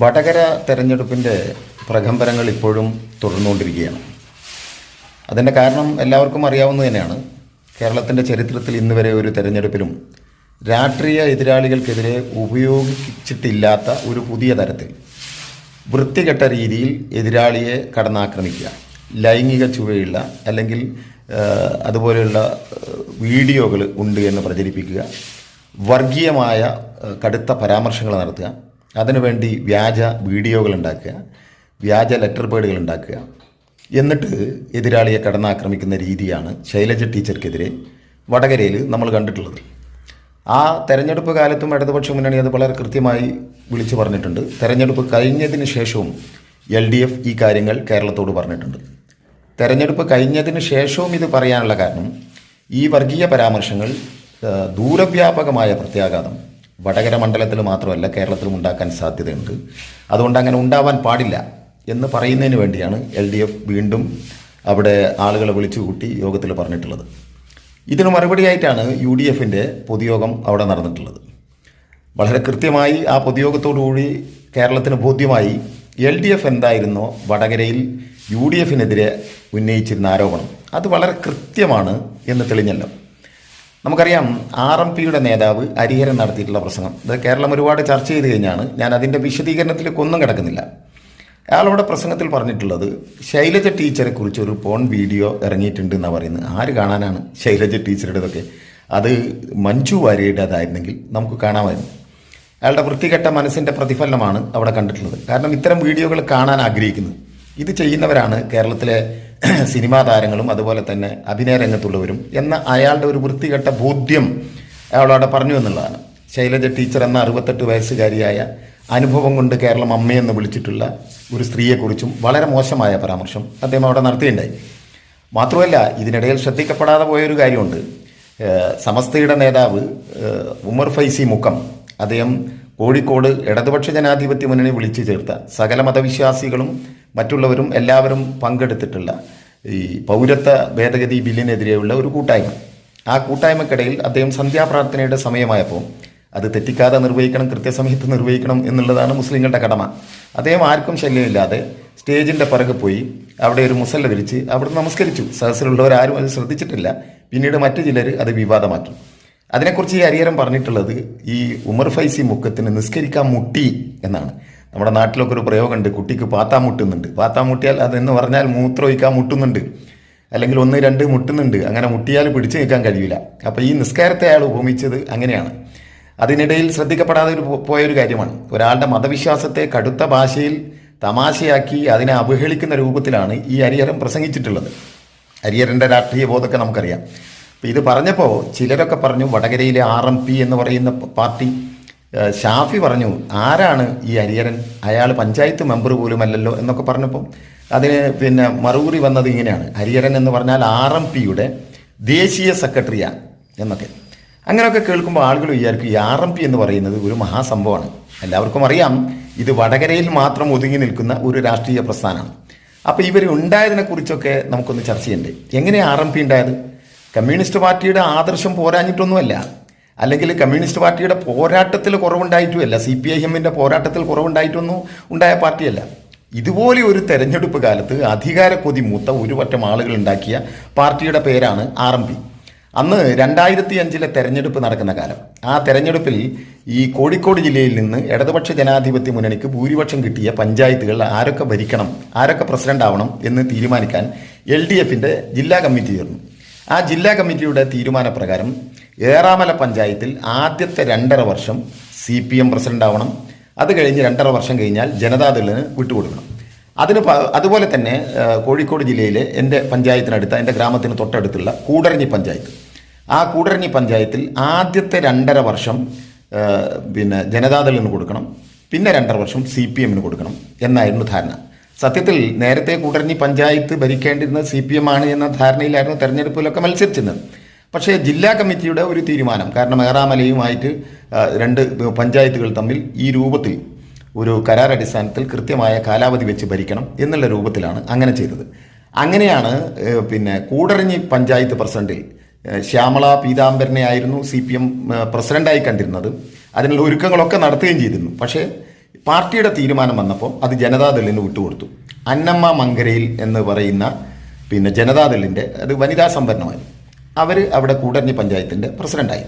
വടകര തെരഞ്ഞെടുപ്പിന്റെ പ്രകമ്പനങ്ങൾ ഇപ്പോഴും തുടർന്നുകൊണ്ടിരിക്കുകയാണ്. അതിന്റെ കാരണം എല്ലാവർക്കും അറിയാവുന്നത് തന്നെയാണ്. കേരളത്തിന്റെ ചരിത്രത്തിൽ ഇന്ന് വരെ ഒരു തെരഞ്ഞെടുപ്പിലും രാഷ്ട്രീയ എതിരാളികൾക്കെതിരെ ഉപയോഗിച്ചിട്ടില്ലാത്ത ഒരു പുതിയ തരത്തിൽ വൃത്തികെട്ട രീതിയിൽ എതിരാളിയെ കടന്നാക്രമിക്കുക. ലൈംഗിക ചുവയുള്ള അല്ലെങ്കിൽ അതുപോലെയുള്ള വീഡിയോകൾ ഉണ്ട് എന്ന് പ്രചരിപ്പിക്കുക. വർഗീയമായ കടുത്ത പരാമർശങ്ങൾ നടത്തുക. അതിനുവേണ്ടി വ്യാജ വീഡിയോകൾ ഉണ്ടാക്കുക വ്യാജ ലെറ്റർ പേഡുകൾ ഉണ്ടാക്കുക. എന്നിട്ട് എതിരാളിയെ കടന്നാക്രമിക്കുന്ന രീതിയാണ് ശൈലജ ടീച്ചർക്കെതിരെ വടകരയിൽ നമ്മൾ കണ്ടിട്ടുള്ളത്. ആ തെരഞ്ഞെടുപ്പ് കാലത്തും ഇടതുപക്ഷ മുന്നണി അത് വളരെ കൃത്യമായി വിളിച്ചു പറഞ്ഞിട്ടുണ്ട്. തെരഞ്ഞെടുപ്പ് കഴിഞ്ഞതിന് ശേഷവും എൽ ഡി എഫ് ഈ കാര്യങ്ങൾ കേരളത്തോട് പറഞ്ഞിട്ടുണ്ട്. തെരഞ്ഞെടുപ്പ് കഴിഞ്ഞതിന് ശേഷവും ഇത് പറയാനുള്ള കാരണം ഈ വർഗീയ പരാമർശങ്ങൾ ദൂരവ്യാപകമായ പ്രത്യാഘാതം വടകര മണ്ഡലത്തിൽ മാത്രമല്ല കേരളത്തിലും ഉണ്ടാക്കാൻ സാധ്യതയുണ്ട്. അതുകൊണ്ട് അങ്ങനെ ഉണ്ടാവാൻ പാടില്ല എന്ന് പറയുന്നതിന് വേണ്ടിയാണ് എൽ ഡി എഫ് വീണ്ടും അവിടെ ആളുകളെ വിളിച്ചു കൂട്ടി യോഗത്തിൽ പറഞ്ഞിട്ടുള്ളത്. ഇതിന് മറുപടിയായിട്ടാണ് യു ഡി എഫിന്റെ പൊതുയോഗം അവിടെ നടന്നിട്ടുള്ളത്. വളരെ കൃത്യമായി ആ പൊതുയോഗത്തോടുകൂടി കേരളത്തിന് ബോധ്യമായി എൽ ഡി എഫ് എന്തായിരുന്നോ വടകരയിൽ യു ഡി എഫിനെതിരെ ഉന്നയിച്ചിരുന്ന ആരോപണം. അത് വളരെ കൃത്യമാണ് എന്ന് തെളിഞ്ഞല്ലോ. നമുക്കറിയാം ആർ എം പിയുടെ നേതാവ് ഹരിഹരൻ നടത്തിയിട്ടുള്ള പ്രസംഗം. ഇത് കേരളം ഒരുപാട് ചർച്ച ചെയ്ത് കഴിഞ്ഞാണ് ഞാൻ അതിന്റെ വിശദീകരണത്തിലേക്ക് ഒന്നും കിടക്കുന്നില്ല. അയാളവിടെ പ്രസംഗത്തിൽ പറഞ്ഞിട്ടുള്ളത് ശൈലജ ടീച്ചറെ കുറിച്ച് ഒരു പോൺ വീഡിയോ ഇറങ്ങിയിട്ടുണ്ട് എന്നാണ് പറയുന്നത്. ആര് കാണാനാണ് ശൈലജ ടീച്ചറുടേതൊക്കെ? അത് മഞ്ജു വാര്യയുടേതായിരുന്നെങ്കിൽ നമുക്ക് കാണാമായിരുന്നു. അയാളുടെ വൃത്തികെട്ട മനസ്സിന്റെ പ്രതിഫലനമാണ് അവിടെ കണ്ടിട്ടുള്ളത്. കാരണം ഇത്തരം വീഡിയോകൾ കാണാൻ ആഗ്രഹിക്കുന്നത്. ഇത് ചെയ്യുന്നവരാണ് കേരളത്തിലെ സിനിമാ താരങ്ങളും അതുപോലെ തന്നെ അഭിനയ രംഗത്തുള്ളവരും എന്ന അയാളുടെ ഒരു വൃത്തികെട്ട ബോധ്യം അയാളവിടെ പറഞ്ഞു എന്നുള്ളതാണ്. ശൈലജ ടീച്ചർ എന്ന അറുപത്തെട്ട് വയസ്സുകാരിയായ അനുഭവം കൊണ്ട് കേരളം അമ്മയെന്ന് വിളിച്ചിട്ടുള്ള ഒരു സ്ത്രീയെക്കുറിച്ചും വളരെ മോശമായ പരാമർശം അദ്ദേഹം അവിടെ നടത്തിയിട്ടുണ്ടായി. മാത്രമല്ല ഇതിനിടയിൽ ശ്രദ്ധിക്കപ്പെടാതെ പോയൊരു കാര്യമുണ്ട്. സമസ്തയുടെ നേതാവ് ഉമർ ഫൈസി മുക്കം അദ്ദേഹം കോഴിക്കോട് ഇടതുപക്ഷ ജനാധിപത്യ മുന്നണി വിളിച്ചു ചേർത്ത സകല മതവിശ്വാസികളും മറ്റുള്ളവരും എല്ലാവരും പങ്കെടുത്തിട്ടുള്ള ഈ പൗരത്വ ഭേദഗതി ബില്ലിനെതിരെയുള്ള ഒരു കൂട്ടായ്മ. ആ കൂട്ടായ്മക്കിടയിൽ അദ്ദേഹം സന്ധ്യാപ്രാർത്ഥനയുടെ സമയമായപ്പോൾ അത് തെറ്റിക്കാതെ നിർവഹിക്കണം കൃത്യസമയത്ത് നിർവഹിക്കണം എന്നുള്ളതാണ് മുസ്ലിങ്ങളുടെ കടമ. അദ്ദേഹം ആർക്കും ശല്യമില്ലാതെ സ്റ്റേജിന്റെ പിറകെ പോയി അവിടെ ഒരു മുസല്ല വിരിച്ച് അവിടെ നമസ്കരിച്ചു. സദസ്സിലുള്ളവരാരും അത് ശ്രദ്ധിച്ചിട്ടില്ല. പിന്നീട് മറ്റു ചിലർ അത് വിവാദമാക്കി. അതിനെക്കുറിച്ച് ഈ അരിയരം പറഞ്ഞിട്ടുള്ളത് ഈ ഉമർ ഫൈസി മുക്കത്തിന് നിസ്കരിക്കാൻ മുട്ടി എന്നാണ്. നമ്മുടെ നാട്ടിലൊക്കെ ഒരു പ്രയോഗമുണ്ട്. കുട്ടിക്ക് പാത്താ മുട്ടുന്നുണ്ട്. പാത്താ മുട്ടിയാൽ അതെന്ന് പറഞ്ഞാൽ മൂത്രമൊഴിക്കാൻ മുട്ടുന്നുണ്ട്. അല്ലെങ്കിൽ ഒന്ന് രണ്ട് മുട്ടുന്നുണ്ട്. അങ്ങനെ മുട്ടിയാൽ പിടിച്ചു നിൽക്കാൻ കഴിയില്ല. അപ്പോൾ ഈ നിസ്കാരത്തെ അയാൾ ഉപമിച്ചത് അങ്ങനെയാണ്. അതിനിടയിൽ ശ്രദ്ധിക്കപ്പെടാതെ ഒരു പോയൊരു കാര്യമാണ്. ഒരാളുടെ മതവിശ്വാസത്തെ കടുത്ത ഭാഷയിൽ തമാശയാക്കി അതിനെ അവഹേളിക്കുന്ന രൂപത്തിലാണ് ഈ അരിയറം പ്രസംഗിച്ചിട്ടുള്ളത്. അരിയറിന്റെ രാഷ്ട്രീയ ബോധമൊക്കെ നമുക്കറിയാം. അപ്പോൾ ഇത് പറഞ്ഞപ്പോൾ ചിലരൊക്കെ പറഞ്ഞു വടകരയിലെ ആർ എം പി എന്ന് പറയുന്ന പാർട്ടി ഷാഫി പറഞ്ഞു ആരാണ് ഈ ഹരിഹരൻ അയാൾ പഞ്ചായത്ത് മെമ്പർ പോലും അല്ലല്ലോ എന്നൊക്കെ പറഞ്ഞപ്പോൾ അതിന് പിന്നെ മറുപടി വന്നത് ഇങ്ങനെയാണ്. ഹരിഹരൻ എന്ന് പറഞ്ഞാൽ ആർ എം പിയുടെ ദേശീയ സെക്രട്ടറിയാണ് എന്നൊക്കെ. അങ്ങനെയൊക്കെ കേൾക്കുമ്പോൾ ആളുകൾ വിചാരിക്കും ഈ ആർ എം പി എന്ന് പറയുന്നത് ഒരു മഹാസംഭവമാണ്. എല്ലാവർക്കും അറിയാം ഇത് വടകരയിൽ മാത്രം ഒതുങ്ങി നിൽക്കുന്ന ഒരു രാഷ്ട്രീയ പ്രസ്ഥാനമാണ്. അപ്പോൾ ഇവർ ഉണ്ടായതിനെ കുറിച്ചൊക്കെ നമുക്കൊന്ന് ചർച്ച ചെയ്യണ്ടേ? എങ്ങനെയാണ് ആർ എം പി ഉണ്ടായത്? കമ്മ്യൂണിസ്റ്റ് പാർട്ടിയുടെ ആദർശം പോരാഞ്ഞിട്ടൊന്നുമല്ല. അല്ലെങ്കിൽ കമ്മ്യൂണിസ്റ്റ് പാർട്ടിയുടെ പോരാട്ടത്തിൽ കുറവുണ്ടായിട്ടുമല്ല. സി പി ഐ എമ്മിന്റെ പോരാട്ടത്തിൽ കുറവുണ്ടായിട്ടൊന്നും ഉണ്ടായ പാർട്ടിയല്ല. ഇതുപോലെ ഒരു തെരഞ്ഞെടുപ്പ് കാലത്ത് അധികാര കൊതി മൂത്ത ഒരു പറ്റം ആളുകൾ ഉണ്ടാക്കിയ പാർട്ടിയുടെ പേരാണ് ആർ എം പി. അന്ന് രണ്ടായിരത്തി അഞ്ചിലെ തെരഞ്ഞെടുപ്പ് നടക്കുന്ന കാലം. ആ തെരഞ്ഞെടുപ്പിൽ ഈ കോഴിക്കോട് ജില്ലയിൽ നിന്ന് ഇടതുപക്ഷ ജനാധിപത്യ മുന്നണിക്ക് ഭൂരിപക്ഷം കിട്ടിയ പഞ്ചായത്തുകൾ ആരൊക്കെ ഭരിക്കണം ആരൊക്കെ പ്രസിഡന്റ് ആവണം എന്ന് തീരുമാനിക്കാൻ എൽ ഡി എഫിന്റെ ജില്ലാ കമ്മിറ്റി ചേർന്നു. ആ ജില്ലാ കമ്മിറ്റിയുടെ തീരുമാനപ്രകാരം ഏറാമല പഞ്ചായത്തിൽ ആദ്യത്തെ രണ്ടര വർഷം സി പി എം പ്രസിഡന്റ് ആവണം. അത് കഴിഞ്ഞ് രണ്ടര വർഷം കഴിഞ്ഞാൽ ജനതാദളിന് വിട്ടുകൊടുക്കണം. അതിന് അതുപോലെ തന്നെ കോഴിക്കോട് ജില്ലയിലെ എന്റെ പഞ്ചായത്തിനടുത്ത എന്റെ ഗ്രാമത്തിന് തൊട്ടടുത്തുള്ള കൂടരഞ്ഞി പഞ്ചായത്ത്. ആ കൂടരഞ്ഞി പഞ്ചായത്തിൽ ആദ്യത്തെ രണ്ടര വർഷം പിന്നെ ജനതാദളിന് കൊടുക്കണം. പിന്നെ രണ്ടര വർഷം സി പി എമ്മിന് കൊടുക്കണം എന്നായിരുന്നു ധാരണ. സത്യത്തിൽ നേരത്തെ കൂടരഞ്ഞി പഞ്ചായത്ത് ഭരിക്കേണ്ടിരുന്ന സി പി എം ആണ് എന്ന ധാരണയിലായിരുന്നു തെരഞ്ഞെടുപ്പിലൊക്കെ മത്സരിച്ചിരുന്നത്. പക്ഷേ ജില്ലാ കമ്മിറ്റിയുടെ ഒരു തീരുമാനം കാരണം ഏറാമലയുമായിട്ട് രണ്ട് പഞ്ചായത്തുകൾ തമ്മിൽ ഈ രൂപത്തിൽ ഒരു കരാർ അടിസ്ഥാനത്തിൽ കൃത്യമായ കാലാവധി വെച്ച് ഭരിക്കണം എന്നുള്ള രൂപത്തിലാണ് അങ്ങനെ ചെയ്തത്. അങ്ങനെയാണ് പിന്നെ കൂടരഞ്ഞി പഞ്ചായത്ത് പ്രസിഡന്റിൽ ശ്യാമള പീതാംബരനെ ആയിരുന്നു സി പി എം പ്രസിഡന്റായി കണ്ടിരുന്നത്. അതിനുള്ള ഒരുക്കങ്ങളൊക്കെ നടത്തുകയും ചെയ്തിരുന്നു. പക്ഷേ പാർട്ടിയുടെ തീരുമാനം വന്നപ്പോൾ അത് ജനതാദളിന് വിട്ടുകൊടുത്തു. അന്നമ്മ മങ്കരയിൽ എന്ന് പറയുന്ന പിന്നെ ജനതാദളിന്റെ അത് വനിതാ സംവരണമായി അവർ അവിടെ കൂടഞ്ഞി പഞ്ചായത്തിന്റെ പ്രസിഡന്റായി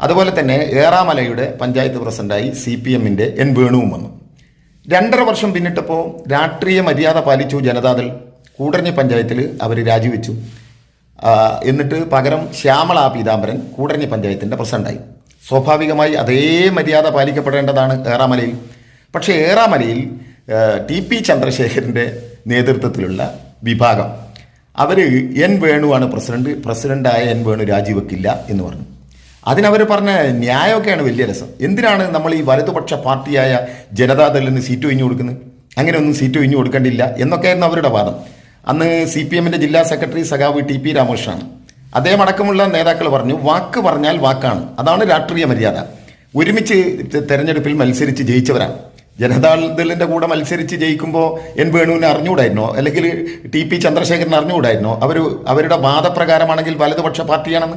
അതുപോലെ തന്നെ ഏറാമലയുടെ പഞ്ചായത്ത് പ്രസിഡന്റായി സി പി എമ്മിന്റെ എൻ വേണുവും വന്നു. രണ്ടര വർഷം പിന്നിട്ടപ്പോൾ രാഷ്ട്രീയ മര്യാദ പാലിച്ചു ജനതാദൾ കൂടഞ്ഞി പഞ്ചായത്തിൽ അവർ രാജിവെച്ചു. എന്നിട്ട് പകരം ശ്യാമള പീതാംബരൻ കൂടഞ്ഞി പഞ്ചായത്തിന്റെ പ്രസിഡന്റായി സ്വാഭാവികമായി അതേ മര്യാദ പാലിക്കപ്പെടേണ്ടതാണ് ഏറാമലയിൽ. പക്ഷേ ഏറാമലയിൽ ടി പി ചന്ദ്രശേഖരന്റെ നേതൃത്വത്തിലുള്ള വിഭാഗം അവർ എൻ വേണുവാണ് പ്രസിഡന്റ് പ്രസിഡന്റായ എൻ വേണു രാജിവെക്കില്ല എന്ന് പറഞ്ഞു. അതിനവർ പറഞ്ഞ ന്യായമൊക്കെയാണ് വലിയ രസം. എന്തിനാണ് നമ്മൾ ഈ വലതുപക്ഷ പാർട്ടിയായ ജനതാദളിന് സീറ്റ് ഒഴിഞ്ഞു കൊടുക്കുന്നത്? അങ്ങനെ ഒന്നും സീറ്റ് ഒഴിഞ്ഞു കൊടുക്കേണ്ടില്ല എന്നൊക്കെയായിരുന്നു അവരുടെ വാദം. അന്ന് സി പി എമ്മിന്റെ ജില്ലാ സെക്രട്ടറി സഖാവ് ടി പി രാമകൃഷ്ണനാണ്. അദ്ദേഹം അടക്കമുള്ള നേതാക്കൾ പറഞ്ഞു വാക്ക് പറഞ്ഞാൽ വാക്കാണ്. അതാണ് രാഷ്ട്രീയ മര്യാദ. ഒരുമിച്ച് തെരഞ്ഞെടുപ്പിൽ മത്സരിച്ച് ജയിച്ചവരാണ്. ജനതാദളിന്റെ കൂടെ മത്സരിച്ച് ജയിക്കുമ്പോൾ എൻ വേണുവിനെ അറിഞ്ഞുകൂടായിരുന്നോ? അല്ലെങ്കിൽ ടി പി ചന്ദ്രശേഖരൻ അറിഞ്ഞുകൂടായിരുന്നോ? അവർ അവരുടെ വാദപ്രകാരമാണെങ്കിൽ വലതുപക്ഷ പാർട്ടിയാണെന്ന്?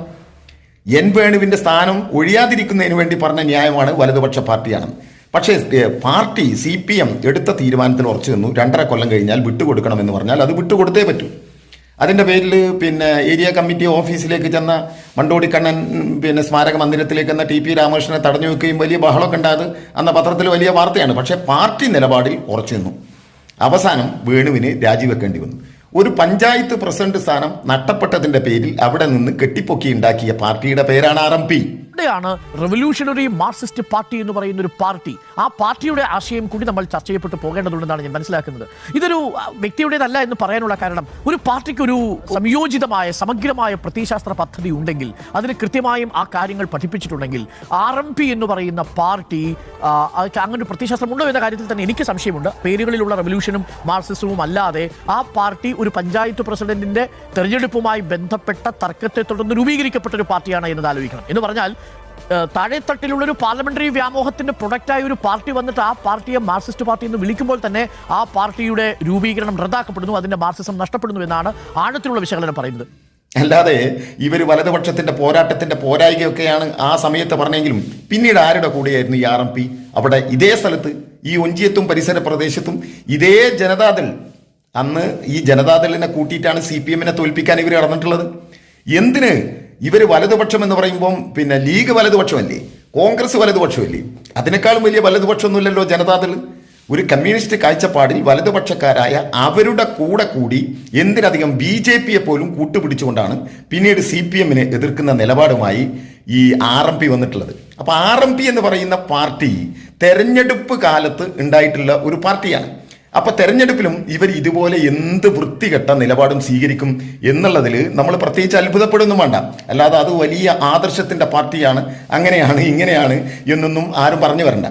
എൻ വേണുവിന്റെ സ്ഥാനം ഒഴിയാതിരിക്കുന്നതിന് വേണ്ടി പറഞ്ഞ ന്യായമാണ് വലതുപക്ഷ പാർട്ടിയാണെന്ന്. പക്ഷേ പാർട്ടി സി പി എം എടുത്ത തീരുമാനത്തിൽ ഉറച്ചു നിന്നു. രണ്ടര കൊല്ലം കഴിഞ്ഞാൽ വിട്ടുകൊടുക്കണമെന്ന് പറഞ്ഞാൽ അത് വിട്ടുകൊടുത്തേ പറ്റൂ. അതിന്റെ പേരിൽ പിന്നെ ഏരിയ കമ്മിറ്റി ഓഫീസിലേക്ക് ചെന്ന മണ്ടോടി കണ്ണൻ പിന്നെ സ്മാരക മന്ദിരത്തിലേക്ക് എന്ന ടി പി രാമകൃഷ്ണനെ തടഞ്ഞു വെക്കുകയും വലിയ ബഹളമൊക്കെ ഉണ്ടായത് അന്ന പത്രത്തിൽ വലിയ വാർത്തയാണ്. പക്ഷേ പാർട്ടി നിലപാടിൽ ഉറച്ചു നിന്നു. അവസാനം വേണുവിന് രാജിവെക്കേണ്ടി വന്നു. ഒരു പഞ്ചായത്ത് പ്രസിഡന്റ് സ്ഥാനം നഷ്ടപ്പെട്ടതിന്റെ പേരിൽ അവിടെ നിന്ന് കെട്ടിപ്പൊക്കി ഉണ്ടാക്കിയ പാർട്ടിയുടെ പേരാണ് ആർ എം പി. ഇവിടെയാണ് റെവല്യൂഷണറി മാർക്സിസ്റ്റ് പാർട്ടി എന്ന് പറയുന്ന ഒരു പാർട്ടി? ആ പാർട്ടിയുടെ ആശയം കൂടി നമ്മൾ ചർച്ച ചെയ്യപ്പെട്ട് പോകേണ്ടതുണ്ടെന്നാണ് ഞാൻ മനസ്സിലാക്കുന്നത്. ഇതൊരു വ്യക്തിയുടേതല്ല എന്ന് പറയാനുള്ള കാരണം ഒരു പാർട്ടിക്ക് ഒരു സംയോജിതമായ സമഗ്രമായ പ്രത്യയശാസ്ത്ര പദ്ധതി ഉണ്ടെങ്കിൽ അതിന് കൃത്യമായും ആ കാര്യങ്ങൾ പഠിപ്പിച്ചിട്ടുണ്ടെങ്കിൽ ആർ എം പി എന്ന് പറയുന്ന പാർട്ടി അങ്ങനെ ഒരു പ്രത്യയശാസ്ത്രം ഉണ്ടോ എന്ന കാര്യത്തിൽ തന്നെ എനിക്ക് സംശയമുണ്ട്. പേരുകളിലുള്ള റെവല്യൂഷനും മാർക്സിസവും അല്ലാതെ ആ പാർട്ടി ഒരു പഞ്ചായത്ത് പ്രസിഡന്റിന്റെ തെരഞ്ഞെടുപ്പുമായി ബന്ധപ്പെട്ട തർക്കത്തെ തുടർന്ന് രൂപീകരിക്കപ്പെട്ട ഒരു പാർട്ടിയാണ് എന്നത് ആലോചിക്കണം എന്ന് പറഞ്ഞാൽ താഴെത്തട്ടിലുള്ള ഒരു പാർലമെന്ററി വ്യാമോഹത്തിന്റെ പ്രൊഡക്റ്റായ ഒരു പാർട്ടി വന്നിട്ട് ആ പാർട്ടിയെ മാർക്സിസ്റ്റ് പാർട്ടി എന്ന് വിളിക്കുമ്പോൾ തന്നെ ആ പാർട്ടിയുടെ രൂപീകരണം റദ്ദാക്കപ്പെടുന്നു അതിന്റെ മാർക്സിസം നഷ്ടപ്പെടുന്നു എന്നാണ് ആഴത്തിലുള്ള വിശകലനം പറയുന്നത്. അല്ലാതെ ഇവർ വലതുപക്ഷത്തിന്റെ പോരാട്ടത്തിന്റെ പോരായികയൊക്കെയാണ് ആ സമയത്ത് പറഞ്ഞെങ്കിലും പിന്നീട് ആരുടെ കൂടെയായിരുന്നു ഈ ആർ എം പി? അവിടെ ഇതേ സ്ഥലത്ത് ഈ ഒഞ്ചിയത്തും പരിസര പ്രദേശത്തും ഇതേ ജനതാദൾ. അന്ന് ഈ ജനതാദളിനെ കൂട്ടിയിട്ടാണ് സി പി എമ്മിനെ തോൽപ്പിക്കാൻ ഇവർ നടന്നിട്ടുള്ളത്. എന്തിന് ഇവർ വലതുപക്ഷം എന്ന് പറയുമ്പം പിന്നെ ലീഗ് വലതുപക്ഷമല്ലേ? കോൺഗ്രസ് വലതുപക്ഷമല്ലേ? അതിനേക്കാളും വലിയ വലതുപക്ഷമൊന്നുമില്ലല്ലോ ജനതാദൾ. ഒരു കമ്മ്യൂണിസ്റ്റ് കാഴ്ചപ്പാടിൽ വലതുപക്ഷക്കാരായ അവരുടെ കൂടെ കൂടി എന്തിനധികം ബി ജെ പിയെ പോലും കൂട്ടുപിടിച്ചുകൊണ്ടാണ് പിന്നീട് സി പി എമ്മിനെ എതിർക്കുന്ന നിലപാടുമായി ഈ ആർ എം പി വന്നിട്ടുള്ളത്. അപ്പോൾ ആർ എം പി എന്ന് പറയുന്ന പാർട്ടി തെരഞ്ഞെടുപ്പ് കാലത്ത് ഉണ്ടായിട്ടുള്ള ഒരു പാർട്ടിയാണ്. അപ്പൊ തെരഞ്ഞെടുപ്പിലും ഇവർ ഇതുപോലെ എന്ത് വൃത്തികെട്ട നിലപാടും സ്വീകരിക്കും എന്നുള്ളതിൽ നമ്മൾ പ്രത്യേകിച്ച് അത്ഭുതപ്പെടുന്നു വേണ്ട. അല്ലാതെ അത് വലിയ ആദർശത്തിന്റെ പാർട്ടിയാണ് അങ്ങനെയാണ് ഇങ്ങനെയാണ് എന്നൊന്നും ആരും പറഞ്ഞു വരണ്ട.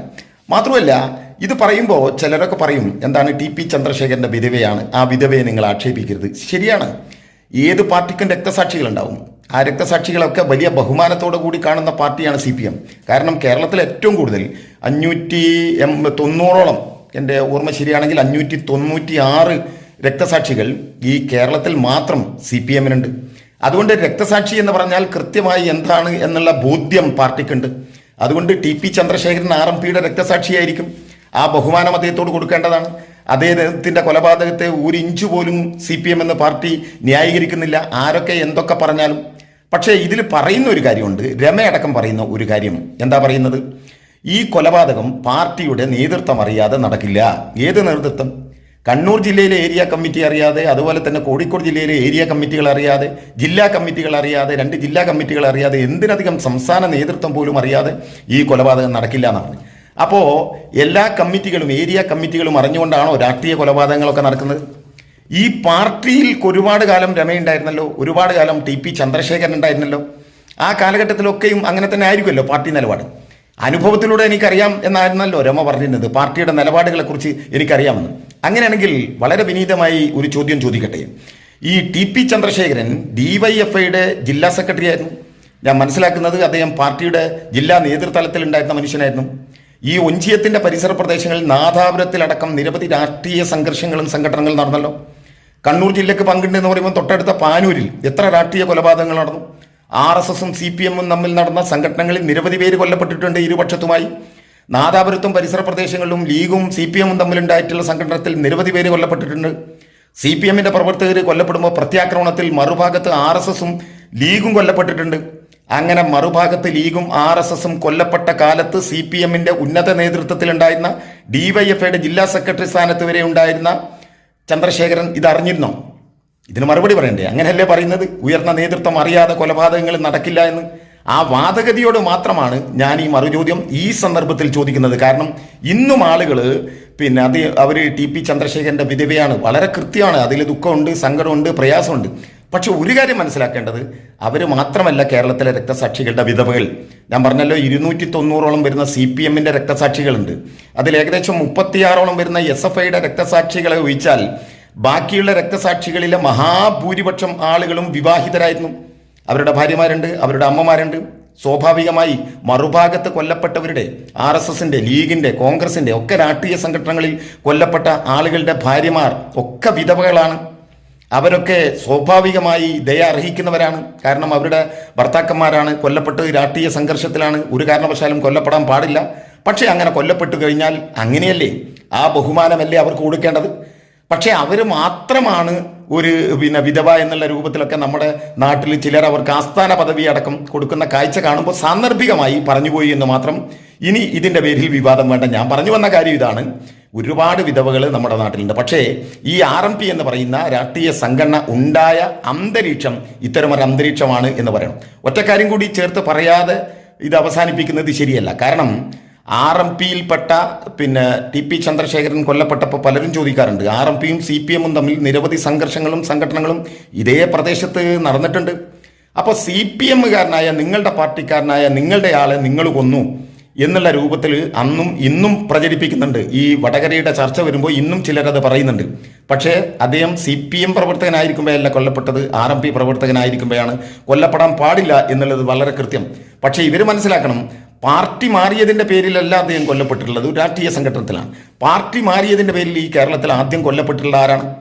മാത്രമല്ല ഇത് പറയുമ്പോൾ ചിലരൊക്കെ പറയും എന്താണ് ടി പി ചന്ദ്രശേഖരന്റെ വിധവയാണ് ആ വിധവയെ നിങ്ങൾ ആക്ഷേപിക്കരുത്. ശരിയാണ്. ഏത് പാർട്ടിക്കും രക്തസാക്ഷികളുണ്ടാവും. ആ രക്തസാക്ഷികളൊക്കെ വലിയ ബഹുമാനത്തോടു കൂടി കാണുന്ന പാർട്ടിയാണ് സി കാരണം കേരളത്തിൽ ഏറ്റവും കൂടുതൽ അഞ്ഞൂറ്റി എം തൊണ്ണൂറോളം എന്റെ ഓർമ്മ ശരിയാണെങ്കിൽ അഞ്ഞൂറ്റി തൊണ്ണൂറ്റി ആറ് രക്തസാക്ഷികൾ ഈ കേരളത്തിൽ മാത്രം സി പി എമ്മിനുണ്ട്. അതുകൊണ്ട് രക്തസാക്ഷി എന്ന് പറഞ്ഞാൽ കൃത്യമായി എന്താണ് എന്നുള്ള ബോധ്യം പാർട്ടിക്കുണ്ട്. അതുകൊണ്ട് T P Chandrasekharan R M പിയുടെ രക്തസാക്ഷിയായിരിക്കും. ആ ബഹുമാനം അദ്ദേഹത്തോട് കൊടുക്കേണ്ടതാണ്. അദ്ദേഹത്തിന്റെ കൊലപാതകത്തെ ഒരു ഇഞ്ച് പോലും സി പി എം എന്ന പാർട്ടി ന്യായീകരിക്കുന്നില്ല. ആരൊക്കെ എന്തൊക്കെ പറഞ്ഞാലും. പക്ഷേ ഇതിൽ പറയുന്ന ഒരു കാര്യമുണ്ട്. രമയടക്കം പറയുന്ന ഒരു കാര്യം. എന്താ പറയുന്നത്? ഈ കൊലപാതകം പാർട്ടിയുടെ നേതൃത്വം അറിയാതെ നടക്കില്ല. ഏത് നേതൃത്വം? കണ്ണൂർ ജില്ലയിലെ ഏരിയ കമ്മിറ്റി അറിയാതെ അതുപോലെ തന്നെ കോഴിക്കോട് ജില്ലയിലെ ഏരിയ കമ്മിറ്റികൾ അറിയാതെ ജില്ലാ കമ്മിറ്റികൾ അറിയാതെ രണ്ട് ജില്ലാ കമ്മിറ്റികൾ അറിയാതെ എന്തിനധികം സംസ്ഥാന നേതൃത്വം പോലും അറിയാതെ ഈ കൊലപാതകം നടക്കില്ല എന്നാണ്. അപ്പോൾ എല്ലാ കമ്മിറ്റികളും ഏരിയ കമ്മിറ്റികളും അറിഞ്ഞുകൊണ്ടാണോ രാഷ്ട്രീയ കൊലപാതകങ്ങളൊക്കെ നടക്കുന്നത്? ഈ പാർട്ടിയിൽ ഒരുപാട് കാലം രമയുണ്ടായിരുന്നല്ലോ. ഒരുപാട് കാലം ടി പി ചന്ദ്രശേഖരൻ ഉണ്ടായിരുന്നല്ലോ. ആ കാലഘട്ടത്തിലൊക്കെയും അങ്ങനെ തന്നെ ആയിരിക്കുമല്ലോ പാർട്ടി നിലപാട്. അനുഭവത്തിലൂടെ എനിക്കറിയാം എന്നായിരുന്നല്ലോ രമ പറഞ്ഞിരുന്നത്. പാർട്ടിയുടെ നിലപാടുകളെക്കുറിച്ച് എനിക്കറിയാമെന്ന്. അങ്ങനെയാണെങ്കിൽ വളരെ വിനീതമായി ഒരു ചോദ്യം ചോദിക്കട്ടെ. ഈ ടി പി ചന്ദ്രശേഖരൻ ഡിവൈഎഫ്ഐയുടെ ജില്ലാ സെക്രട്ടറി ആയിരുന്നു. ഞാൻ മനസ്സിലാക്കുന്നത് അദ്ദേഹം പാർട്ടിയുടെ ജില്ലാ നേതൃതലത്തിൽ ഉണ്ടായിരുന്ന മനുഷ്യനായിരുന്നു. ഈ ഒഞ്ചിയത്തിന്റെ പരിസര പ്രദേശങ്ങളിൽ നാദാപുരത്തിലടക്കം നിരവധി രാഷ്ട്രീയ സംഘർഷങ്ങളും സംഘടനകളും നടന്നല്ലോ. കണ്ണൂർ ജില്ലയ്ക്ക് പങ്കുണ്ടെന്ന് പറയുമ്പോൾ തൊട്ടടുത്ത പാനൂരിൽ എത്ര രാഷ്ട്രീയ കൊലപാതകങ്ങൾ നടന്നു. ആർ എസ് എസും സി പി എമ്മും തമ്മിൽ നടന്ന സംഘടനകളിൽ നിരവധി പേര് കൊല്ലപ്പെട്ടിട്ടുണ്ട് ഇരുപക്ഷത്തുമായി. നാദാപുരത്തും പരിസര പ്രദേശങ്ങളിലും ലീഗും സി പി എമ്മും തമ്മിലുണ്ടായിട്ടുള്ള സംഘടനത്തിൽ നിരവധി പേര് കൊല്ലപ്പെട്ടിട്ടുണ്ട്. സി പി എമ്മിന്റെ പ്രവർത്തകർ കൊല്ലപ്പെടുമ്പോൾ പ്രത്യാക്രമണത്തിൽ മറുഭാഗത്ത് ആർ എസ് എസും ലീഗും കൊല്ലപ്പെട്ടിട്ടുണ്ട്. അങ്ങനെ മറുഭാഗത്ത് ലീഗും ആർ എസ് എസും കൊല്ലപ്പെട്ട കാലത്ത് സി പി എമ്മിന്റെ ഉന്നത നേതൃത്വത്തിലുണ്ടായിരുന്ന ഡിവൈഎഫ്ഐയുടെ ജില്ലാ സെക്രട്ടറി സ്ഥാനത്ത് വരെ ഉണ്ടായിരുന്ന ചന്ദ്രശേഖരൻ ഇത് അറിഞ്ഞിരുന്നോ ഇതിന് മറുപടി പറയണ്ടേ? അങ്ങനെയല്ലേ പറയുന്നത്? ഉയർന്ന നേതൃത്വം അറിയാതെ കൊലപാതകങ്ങൾ നടക്കില്ല എന്ന്. ആ വാദഗതിയോട് മാത്രമാണ് ഞാൻ ഈ മറുചോദ്യം ഈ സന്ദർഭത്തിൽ ചോദിക്കുന്നത്. കാരണം ഇന്നും ആളുകൾ പിന്നെ അത് അവർ ടി പി ചന്ദ്രശേഖരന്റെ വിധവയാണ്. വളരെ കൃത്യമാണ്. അതിൽ ദുഃഖമുണ്ട് സങ്കടമുണ്ട് പ്രയാസമുണ്ട്. പക്ഷെ ഒരു കാര്യം മനസ്സിലാക്കേണ്ടത് അവർ മാത്രമല്ല കേരളത്തിലെ രക്തസാക്ഷികളുടെ വിധവകൾ. ഞാൻ പറഞ്ഞല്ലോ ഇരുന്നൂറ്റി തൊണ്ണൂറോളം വരുന്ന സി പി എമ്മിന്റെ രക്തസാക്ഷികളുണ്ട്. അതിൽ ഏകദേശം മുപ്പത്തിയാറോളം വരുന്ന എസ് എഫ് ഐയുടെ രക്തസാക്ഷികളെ ഒഴിച്ചാൽ ബാക്കിയുള്ള രക്തസാക്ഷികളിലെ മഹാഭൂരിപക്ഷം ആളുകളും വിവാഹിതരായിരുന്നു. അവരുടെ ഭാര്യമാരുണ്ട് അവരുടെ അമ്മമാരുണ്ട്. സ്വാഭാവികമായി മറുഭാഗത്ത് കൊല്ലപ്പെട്ടവരുടെ ആർ എസ് എസിന്റെ ലീഗിന്റെ കോൺഗ്രസിന്റെ ഒക്കെ രാഷ്ട്രീയ സംഘടനകളിൽ കൊല്ലപ്പെട്ട ആളുകളുടെ ഭാര്യമാർ ഒക്കെ വിധവകളാണ്. അവരൊക്കെ സ്വാഭാവികമായി ദയ അർഹിക്കുന്നവരാണ്. കാരണം അവരുടെ ഭർത്താക്കന്മാരാണ് കൊല്ലപ്പെട്ട് രാഷ്ട്രീയ സംഘർഷത്തിലാണ്. ഒരു കാരണവശാലും കൊല്ലപ്പെടാൻ പാടില്ല. പക്ഷേ അങ്ങനെ കൊല്ലപ്പെട്ടു കഴിഞ്ഞാൽ അങ്ങനെയല്ലേ? ആ ബഹുമാനമല്ലേ അവർക്ക് കൊടുക്കേണ്ടത്? പക്ഷേ അവർ മാത്രമാണ് ഒരു പിന്നെ വിധവ എന്നുള്ള രൂപത്തിലൊക്കെ നമ്മുടെ നാട്ടിൽ ചിലർ അവർക്ക് ആസ്ഥാന പദവി അടക്കം കൊടുക്കുന്ന കാഴ്ച കാണുമ്പോൾ സാന്ദർഭികമായി പറഞ്ഞുപോയി എന്ന് മാത്രം ഇനി ഇതിന്റെ പേരിൽ വിവാദം വേണ്ട. ഞാൻ പറഞ്ഞു വന്ന കാര്യം ഇതാണ്. ഒരുപാട് വിധവകൾ നമ്മുടെ നാട്ടിലുണ്ട്. പക്ഷേ ഈ ആർ എം പി എന്ന് പറയുന്ന രാഷ്ട്രീയ സംഘടന ഉണ്ടായ അന്തരീക്ഷം ഇത്തരമൊരു അന്തരീക്ഷമാണ് എന്ന് പറയണം. ഒറ്റക്കാര്യം കൂടി ചേർത്ത് പറയാതെ ഇത് അവസാനിപ്പിക്കുന്നത് ശരിയല്ല. കാരണം ആർ എം പിയിൽപ്പെട്ട പിന്നെ ടി പി ചന്ദ്രശേഖരൻ കൊല്ലപ്പെട്ടപ്പോൾ പലരും ചോദിക്കാറുണ്ട്. ആർ എം പിയും സി പി എമ്മും തമ്മിൽ നിരവധി സംഘർഷങ്ങളും സംഘടനകളും ഇതേ പ്രദേശത്ത് നടന്നിട്ടുണ്ട്. അപ്പോൾ സി പി എമ്മുകാരനായ നിങ്ങളുടെ പാർട്ടിക്കാരനായ നിങ്ങളുടെ ആളെ നിങ്ങൾ കൊന്നു എന്നുള്ള രൂപത്തിൽ അന്നും ഇന്നും പ്രചരിപ്പിക്കുന്നുണ്ട്. ഈ വടകരയുടെ ചർച്ച വരുമ്പോൾ ഇന്നും ചിലരത് പറയുന്നുണ്ട്. പക്ഷേ അദ്ദേഹം സി പി എം പ്രവർത്തകനായിരിക്കുമ്പോഴല്ല കൊല്ലപ്പെട്ടത് ആർ എം പി പ്രവർത്തകനായിരിക്കുമ്പോഴാണ് കൊല്ലപ്പെടാൻ പാടില്ല എന്നുള്ളത് വളരെ കൃത്യം. പക്ഷേ ഇവർ മനസ്സിലാക്കണം പാർട്ടി മാറിയതിന്റെ പേരിലല്ല അദ്ദേഹം കൊല്ലപ്പെട്ടിട്ടുള്ളത്. ഒരു രാഷ്ട്രീയ സംഘടനത്തിലാണ്. പാർട്ടി മാറിയതിന്റെ പേരിൽ ഈ കേരളത്തിൽ ആദ്യം കൊല്ലപ്പെട്ടിട്ടുള്ള ആരാണ്?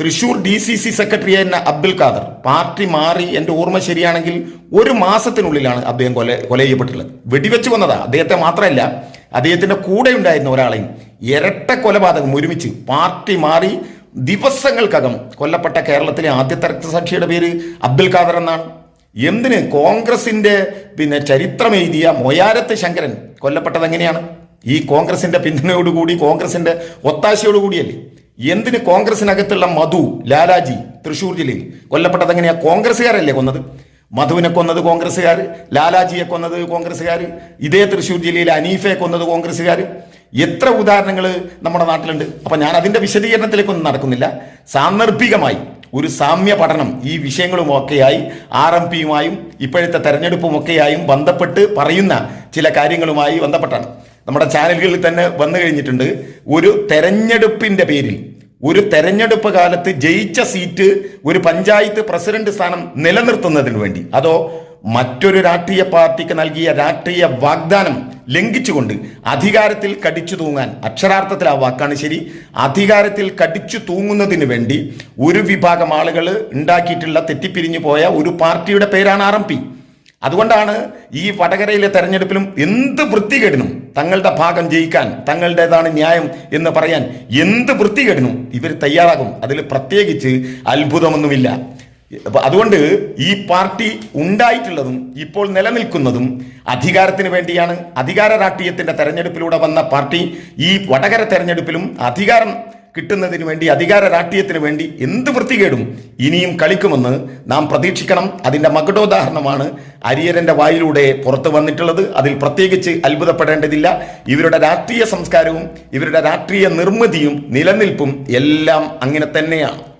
Thrissur D C C secretary എന്ന അബ്ദുൽ ഖാദർ. പാർട്ടി മാറി എന്റെ ഓർമ്മ ശരിയാണെങ്കിൽ ഒരു മാസത്തിനുള്ളിലാണ് അദ്ദേഹം കൊല കൊല ചെയ്യപ്പെട്ടിട്ടുള്ളത് വെടിവെച്ച് വന്നതാ. അദ്ദേഹത്തെ മാത്രമല്ല അദ്ദേഹത്തിന്റെ കൂടെ ഉണ്ടായിരുന്ന ഒരാളെയും ഇരട്ട കൊലപാതകം ഒരുമിച്ച് പാർട്ടി മാറി ദിവസങ്ങൾക്കകം കൊല്ലപ്പെട്ട കേരളത്തിലെ ആദ്യത്തെ രക്തസാക്ഷിയുടെ പേര് അബ്ദുൽ ഖാദർ എന്നാണ്. എന്തിന് കോൺഗ്രസിന്റെ പിന്നെ ചരിത്രം എഴുതിയ മൊയാരത്ത് ശങ്കരൻ കൊല്ലപ്പെട്ടത് എങ്ങനെയാണ്? ഈ കോൺഗ്രസിന്റെ പിന്തുണയോടുകൂടി കോൺഗ്രസിന്റെ ഒത്താശയോടുകൂടിയല്ലേ എന്തിന് കോൺഗ്രസിനകത്തുള്ള മധു ലാലാജി തൃശൂർ ജില്ലയിൽ കൊല്ലപ്പെട്ടത് എങ്ങനെയാ? കോൺഗ്രസ്സുകാരല്ലേ കൊന്നത്? മധുവിനെ കൊന്നത് കോൺഗ്രസ്സുകാർ ലാലാജിയെ കൊന്നത് കോൺഗ്രസ്സുകാർ ഇതേ തൃശ്ശൂർ ജില്ലയിൽ അനീഫയെ കൊന്നത് കോൺഗ്രസ്സുകാർ എത്ര ഉദാഹരണങ്ങൾ നമ്മുടെ നാട്ടിലുണ്ട്. അപ്പം ഞാൻ അതിന്റെ വിശദീകരണത്തിലേക്കൊന്നും നടക്കുന്നില്ല. സാന്ദർഭികമായി ഒരു സാമ്യ പഠനം ഈ വിഷയങ്ങളുമൊക്കെയായി ആർ എം പിയുമായും ഇപ്പോഴത്തെ തെരഞ്ഞെടുപ്പുമൊക്കെയായും ബന്ധപ്പെട്ട് പറയുന്ന ചില കാര്യങ്ങളുമായി ബന്ധപ്പെട്ടാണ്. നമ്മുടെ ചാനലുകളിൽ തന്നെ വന്നു കഴിഞ്ഞിട്ടുണ്ട്. ഒരു തെരഞ്ഞെടുപ്പിന്റെ പേരിൽ ഒരു തെരഞ്ഞെടുപ്പ് കാലത്ത് ജയിച്ച സീറ്റ് ഒരു പഞ്ചായത്ത് പ്രസിഡന്റ് സ്ഥാനം നിലനിർത്തുന്നതിന് വേണ്ടി. അതോ മറ്റൊരു രാഷ്ട്രീയ പാർട്ടിക്ക് നൽകിയ രാഷ്ട്രീയ വാഗ്ദാനം ലംഘിച്ചുകൊണ്ട് അധികാരത്തിൽ കടിച്ചു തൂങ്ങാൻ അക്ഷരാർത്ഥത്തിൽ ആ വാക്കാണ് ശരി. അധികാരത്തിൽ കടിച്ചു തൂങ്ങുന്നതിന് വേണ്ടി ഒരു വിഭാഗം ആളുകൾ ഉണ്ടാക്കിയിട്ടുള്ള തെറ്റിപ്പിരിഞ്ഞു പോയ ഒരു പാർട്ടിയുടെ പേരാണ് ആർ എം പി. അതുകൊണ്ടാണ് ഈ വടകരയിലെ തെരഞ്ഞെടുപ്പിലും എന്ത് വൃത്തികേടിനും തങ്ങളുടെ ഭാഗം ജയിക്കാൻ തങ്ങളുടേതാണ് ന്യായം എന്ന് പറയാൻ എന്ത് വൃത്തികേടിനും ഇവർ തയ്യാറാകും. അതിൽ പ്രത്യേകിച്ച് അത്ഭുതമൊന്നുമില്ല. അപ്പൊ അതുകൊണ്ട് ഈ പാർട്ടി ഉണ്ടായിട്ടുള്ളതും ഇപ്പോൾ നിലനിൽക്കുന്നതും അധികാരത്തിന് വേണ്ടിയാണ്. അധികാര രാഷ്ട്രീയത്തിന്റെ തെരഞ്ഞെടുപ്പിലൂടെ വന്ന പാർട്ടി ഈ വടകര തെരഞ്ഞെടുപ്പിലും അധികാരം കിട്ടുന്നതിന് വേണ്ടി അധികാര രാഷ്ട്രീയത്തിന് വേണ്ടി എന്ത് വൃത്തികേടും ഇനിയും കളിക്കുമെന്ന് നാം പ്രതീക്ഷിക്കണം. അതിന്റെ മകടോദാഹരണമാണ് അരിയരന്റെ വായിലൂടെ പുറത്തു വന്നിട്ടുള്ളത്. അതിൽ പ്രത്യേകിച്ച് അത്ഭുതപ്പെടേണ്ടതില്ല. ഇവരുടെ രാഷ്ട്രീയ സംസ്കാരവും ഇവരുടെ രാഷ്ട്രീയ നിർമ്മിതിയും നിലനിൽപ്പും എല്ലാം അങ്ങനെ തന്നെയാണ്.